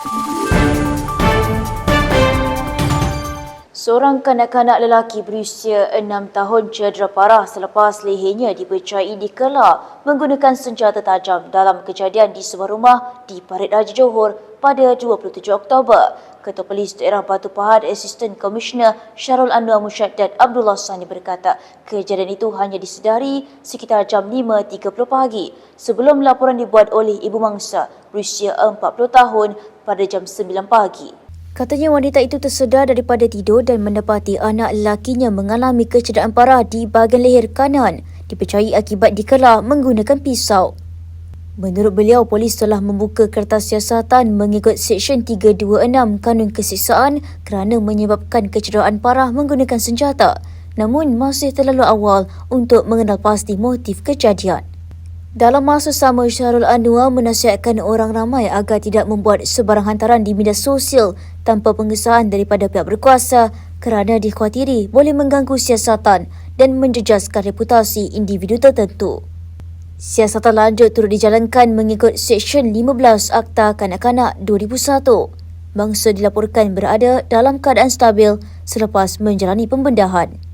thank you Seorang kanak-kanak lelaki berusia 6 tahun cedera parah selepas lehernya dipercayai dikela menggunakan senjata tajam dalam kejadian di sebuah rumah di Parit Raja Johor pada 27 Oktober. Ketua Polis Daerah Batu Pahat Assistant Commissioner Syarul Anwar Musyaddad Abdullah Sani berkata kejadian itu hanya disedari sekitar jam 5.30 pagi sebelum laporan dibuat oleh ibu mangsa berusia 40 tahun pada jam 9 pagi. Katanya wanita itu tersedar daripada tidur dan mendapati anak lelakinya mengalami kecederaan parah di bahagian leher kanan dipercayai akibat dikela menggunakan pisau. Menurut beliau, polis telah membuka kertas siasatan mengikut Seksyen 326 Kanun Kesiksaan kerana menyebabkan kecederaan parah menggunakan senjata. Namun, masih terlalu awal untuk mengenal pasti motif kejadian. Dalam masa sama, Syarul Anwar menasihatkan orang ramai agar tidak membuat sebarang hantaran di media sosial tanpa pengesahan daripada pihak berkuasa kerana dikhawatiri boleh mengganggu siasatan dan menjejaskan reputasi individu tertentu. Siasatan lanjut turut dijalankan mengikut Seksyen 15 Akta Kanak-Kanak 2001. Bangsa dilaporkan berada dalam keadaan stabil selepas menjalani pembendahan.